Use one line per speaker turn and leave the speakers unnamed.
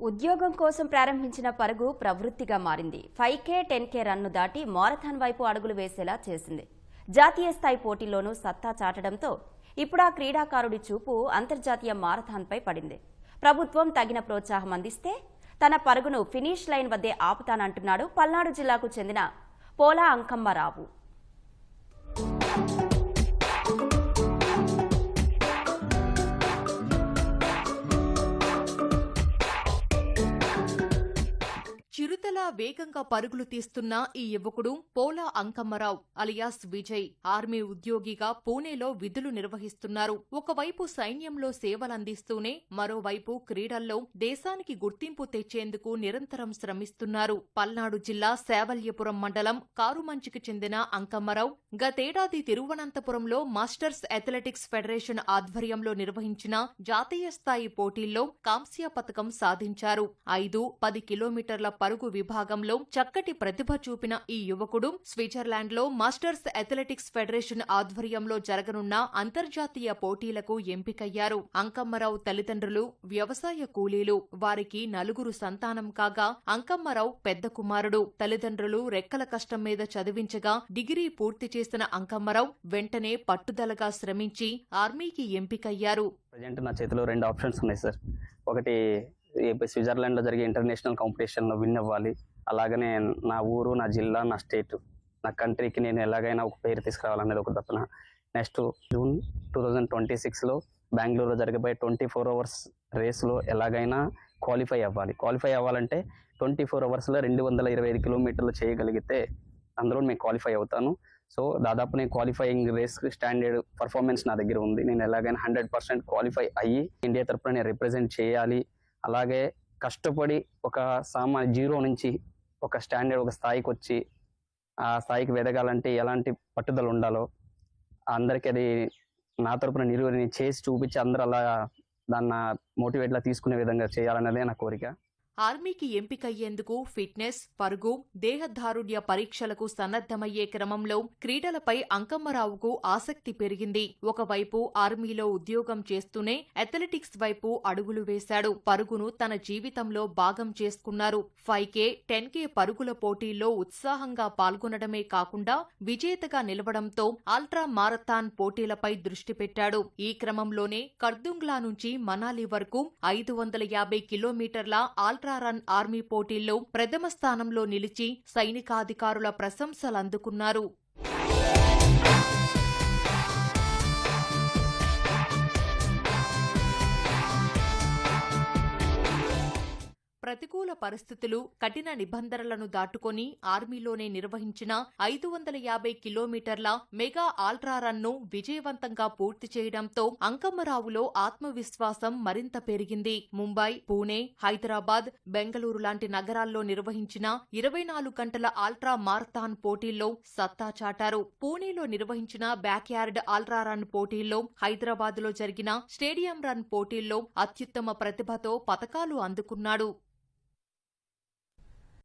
ఉద్యోగం కోసం ప్రారంభించిన పరుగు ప్రవృత్తిగా మారింది. ఫైవ్ కే టెన్ కే రన్ను దాటి మారథాన్ వైపు అడుగులు వేసేలా చేసింది. జాతీయ స్థాయి పోటీల్లోనూ సత్తా చాటడంతో ఇప్పుడు ఆ క్రీడాకారుడి చూపు అంతర్జాతీయ మారథాన్పై పడింది. ప్రభుత్వం తగిన ప్రోత్సాహం అందిస్తే తన పరుగును ఫినిష్ లైన్ వద్దే ఆపుతానంటున్నాడు పల్నాడు జిల్లాకు చెందిన పోలా అంకమ్మరావు
చాలా వేగంగా పరుగులు తీస్తున్న ఈ యువకుడు పోలా అంకమ్మరావు అలియాస్ విజయ్. ఆర్మీ ఉద్యోగిగా పూణేలో విధులు నిర్వహిస్తున్నారు. ఒకవైపు సైన్యంలో సేవలందిస్తూనే మరోవైపు క్రీడల్లో దేశానికి గుర్తింపు తెచ్చేందుకు నిరంతరం శ్రమిస్తున్నారు. పల్నాడు జిల్లా సేవల్యపురం మండలం కారుమంచికి చెందిన అంకమ్మరావు గతేడాది తిరువనంతపురంలో మాస్టర్స్ అథ్లెటిక్స్ ఫెడరేషన్ ఆధ్వర్యంలో నిర్వహించిన జాతీయ స్థాయి పోటీల్లో కాంస్య పథకం సాధించారు. ఐదు పది కిలోమీటర్ల పరుగు విభాగంలో చక్కటి ప్రతిభ చూపిన ఈ యువకుడు స్విట్జర్లాండ్లో మాస్టర్స్ అథ్లెటిక్స్ ఫెడరేషన్ ఆధ్వర్యంలో జరగనున్న అంతర్జాతీయ పోటీలకు ఎంపికయ్యారు. అంకమ్మరావు తల్లిదండ్రులు వ్యవసాయ కూలీలు వారికి నలుగురు సంతానం కాగా అంకమ్మరావు పెద్ద కుమారుడు. తల్లిదండ్రులు రెక్కల కష్టం మీద చదివించగా డిగ్రీ పూర్తి చేసిన అంకమ్మరావు వెంటనే పట్టుదలగా శ్రమించి ఆర్మీకి ఎంపికయ్యారు.
ప్రజెంట్ నా చేతిలో రెండు ఆప్షన్స్ ఉన్నాయి సార్. ఒకటి స్విట్జర్లాండ్లో జరిగే ఇంటర్నేషనల్ కాంపిటీషన్లో విన్ అవ్వాలి. అలాగనే నా ఊరు నా జిల్లా నా స్టేట్ నా కంట్రీకి నేను ఎలాగైనా ఒక పేరు తీసుకురావాలనేది ఒక తపన. Next June two thousand twenty సిక్స్లో బెంగళూరులో జరగబోయే ట్వంటీ ఫోర్ అవర్స్ రేస్లో ఎలాగైనా క్వాలిఫై అవ్వాలి. క్వాలిఫై అవ్వాలంటే ట్వంటీ ఫోర్ అవర్స్లో రెండు వందల ఇరవై ఐదు కిలోమీటర్లు చేయగలిగితే అందులో నేను క్వాలిఫై అవుతాను. సో దాదాపు నేను క్వాలిఫైయింగ్ రేస్ స్టాండర్డ్ పర్ఫార్మెన్స్ నా దగ్గర ఉంది. నేను ఎలాగైనా హండ్రెడ్ పర్సెంట్ క్వాలిఫై అయ్యి ఇండియా తరపున నేను రిప్రజెంట్ చేయాలి. అలాగే కష్టపడి ఒక సామాన్య జీరో నుంచి ఒక స్టాండర్డ్ ఒక స్థాయికి వచ్చి ఆ స్థాయికి ఎదగాలంటే ఎలాంటి పట్టుదల ఉండాలో అందరికీ అది నా తరపున నిలువని చేసి చూపించి అందరూ అలా దాన్ని మోటివేట్లా తీసుకునే విధంగా చేయాలన్నదే నా కోరిక.
ఆర్మీకి ఎంపికయ్యేందుకు ఫిట్నెస్ పరుగు దేహదారుణ్య పరీక్షలకు సన్నద్ధమయ్యే క్రమంలో క్రీడలపై అంకమ్మరావుకు ఆసక్తి పెరిగింది. ఒకవైపు ఆర్మీలో ఉద్యోగం చేస్తూనే అథ్లెటిక్స్ వైపు అడుగులు వేశాడు. పరుగును తన జీవితంలో భాగం చేసుకున్నారు. ఫైవ్ కే టెన్ కే పరుగుల పోటీల్లో ఉత్సాహంగా పాల్గొనడమే కాకుండా విజేతగా నిలవడంతో అల్ట్రా మారథాన్ పోటీలపై దృష్టి పెట్టాడు. ఈ క్రమంలోనే కర్దుంగ్లా నుంచి మనాలి వరకు ఐదు వందల యాభై కిలోమీటర్ల అల్ట్రా రన్ ఆర్మీ పోటీల్లో ప్రథమ స్థానంలో నిలిచి సైనికాధికారుల ప్రశంసలందుకున్నారు. ప్రతికూల పరిస్థితులు కఠిన నిబంధనలను దాటుకొని ఆర్మీలోనే నిర్వహించిన ఐదు వందల యాభై కిలోమీటర్ల మెగా ఆల్ట్రా రన్ను విజయవంతంగా పూర్తి చేయడంతో అంకమ్మరావులో ఆత్మవిశ్వాసం మరింత పెరిగింది. ముంబై పూణే హైదరాబాద్ బెంగళూరు లాంటి నగరాల్లో నిర్వహించిన ఇరవై నాలుగు గంటల ఆల్ట్రా మారథాన్ పోటీల్లో సత్తా చాటారు. పూణేలో నిర్వహించిన బ్యాక్యార్డ్ ఆల్ట్రా రన్ పోటీల్లో హైదరాబాద్లో జరిగిన స్టేడియం రన్ పోటీల్లో అత్యుత్తమ ప్రతిభతో పతకాలు అందుకున్నాడు.